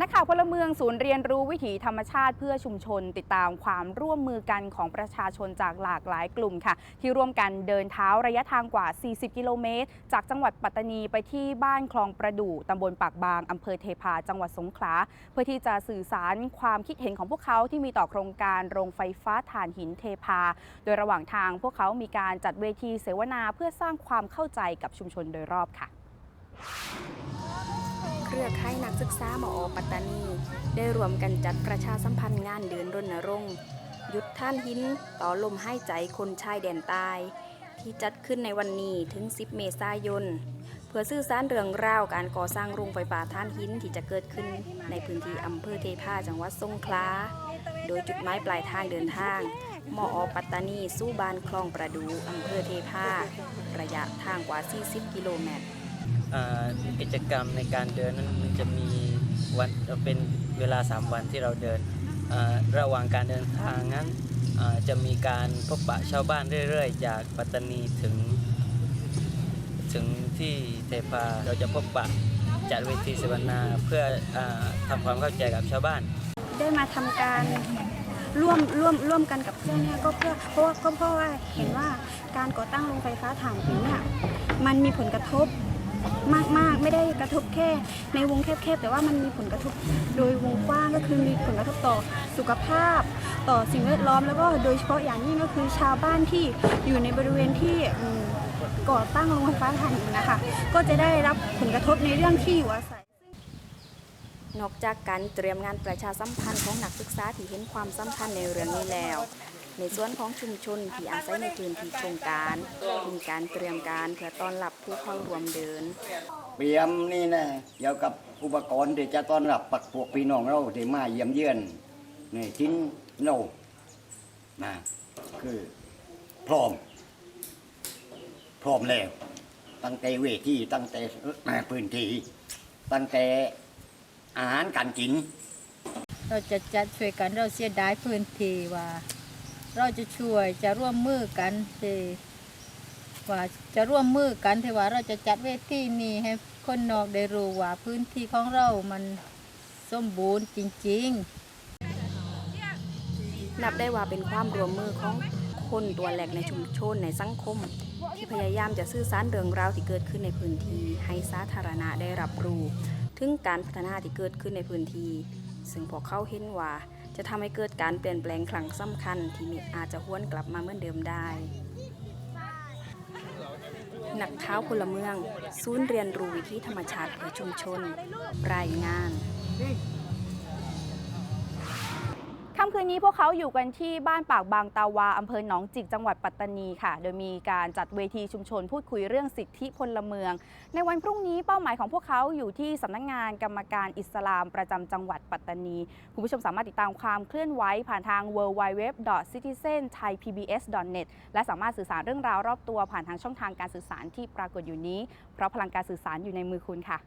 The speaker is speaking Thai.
นักข่าวพลเมืองศูนย์เรียนรู้วิถีธรรมชาติเพื่อชุมชน ติดตามความร่วมมือกันของประชาชนจากหลากหลายกลุ่มค่ะ ที่ร่วมกันเดินเท้าระยะทางกว่า 40 กิโลเมตร จากจังหวัดปัตตานีไปที่บ้านคลองประดู่ตำบลปากบางอำเภอเทพาจังหวัดสงขลาเพื่อที่จะสื่อสารความคิดเห็นของพวกเขาที่มีต่อโครงการโรงไฟฟ้าถ่านหินเทพา โดยระหว่างทางพวกเขามีการจัดเวทีเสวนาเพื่อสร้างความเข้าใจกับชุมชนโดยรอบค่ะ เครือข่ายนักศึกษาหมอปัตตานี ได้รวมกันจัดประชาสัมพันธ์งานเดินรณรงค์หยุดท่านหินต่อลมให้ใจคนชายแดนใต้ที่จัดขึ้นในวันนี้ถึง 10 เมษายน เพื่อสื่อสารเรื่องราวการก่อสร้างโรงไฟฟ้าท่านหินที่จะเกิดขึ้นในพื้นที่อำเภอเทพาจังหวัดสงขลา โดยจุดหมายปลายทางเดินทางมออปัตตานี สู้บานคลองประดูอำเภอเทพาระยะทางกว่า 40 กิโลเมตร กิจกรรมในการเดินนั้นมันจะมีวันเป็นเวลา 3 วันที่เราเดิน ระหว่างการเดินทางนั้นจะมีการพบปะชาวบ้านเรื่อยๆ จากปัตตานีถึง ถึงที่เทพาเราจะพบปะจัดเวทีเสวนาเพื่ออทำความเข้าใจกับชาวบ้าน ได้มาทำการร่วมร่วมร่วมกันกับเพื่อนเนี่ยก็เพื่อเพราะว่าก็เพราะว่าเห็นว่าการก่อตั้งโรงไฟฟ้าถ่านหินเนี่ยมันมีผลกระทบ มาก ๆ ไม่ได้กระทบแค่ในวงแคบๆ แต่ว่ามันมีผลกระทบโดยวงกว้างก็คือมีผลกระทบต่อสุขภาพ ต่อสิ่งแวดล้อมแล้วก็โดยเฉพาะอย่างยิ่งก็คือชาวบ้านที่อยู่ในบริเวณที่ก่อตั้งโรงไฟฟ้าถ่านหินนะคะก็จะได้รับผลกระทบในเรื่องที่อยู่อาศัยนอกจากการเตรียมงานประชาสัมพันธ์ของนักศึกษาที่เห็นความสำคัญในเรื่องนี้แล้ว ในส่วนของชุมชนที่อาศัยในพื้นที่โครงการมีการเตรียมการเพื่อต้อนรับผู้เข้าร่วมเดิน เตรียมนี่นะเกี่ยวกับอุปกรณ์ที่จะต้อนรับปักพวกพี่น้องเราที่มาเยี่ยมเยือนนี่ทิ้นโนนะคือพร้อม พร้อมแล้ว ตั้งแต่เวทีตั้งแต่พื้นที่ตั้งแต่อาหารการกิน เราจะจัดช่วยกันเราเสียดายพื้นที่ว่า เราจะช่วยจะร่วมมือกันเทว่าจะร่วมมือกันเทว่าเราจะจัดเวทีนี้ให้คนนอกได้รู้ว่าพื้นที่ของเรามันสมบูรณ์จริง ๆ นับได้ว่าเป็นความร่วมมือของคนตัวแหลกในชุมชนในสังคม ที่พยายามจะสื่อสารเรื่องราวที่เกิดขึ้นในพื้นที่ให้สาธารณะได้รับรู้ ถึงการพัฒนาที่เกิดขึ้นในพื้นที่ ซึ่งพวกเขาเห็นว่า จะทำให้เกิดการเปลี่ยนแปลงครั้งสำคัญ ที่มีอาจจะหวนกลับมาเหมือนเดิมได้ นักเท้าพลเมือง ศูนย์เรียนรู้วิถีธรรมชาติเพื่อชุมชน รายงาน นนี้พวกเขาอยู่กันที่บ้านปากบางตาวาอำเภอหนองจิกจังหวัดปัตตานีค่ะ โดยมีการจัดเวทีชุมชนพูดคุยเรื่องสิทธิพลเมือง ในวันพรุ่งนี้เป้าหมายของพวกเขาอยู่ที่สำนักงงานกรรมการอิสลามประจำจังหวัดปัตตานี คุณผู้ชมสามารถติดตามความเคลื่อนไหวผ่านทาง www.citizenthaipbs.net และสามารถสื่อสารเรื่องราวรอบตัวผ่านทางช่องทางการสื่อสารที่ปรากฏอยู่นี้ เพราะพลังการสื่อสารอยู่ในมือคุณค่ะ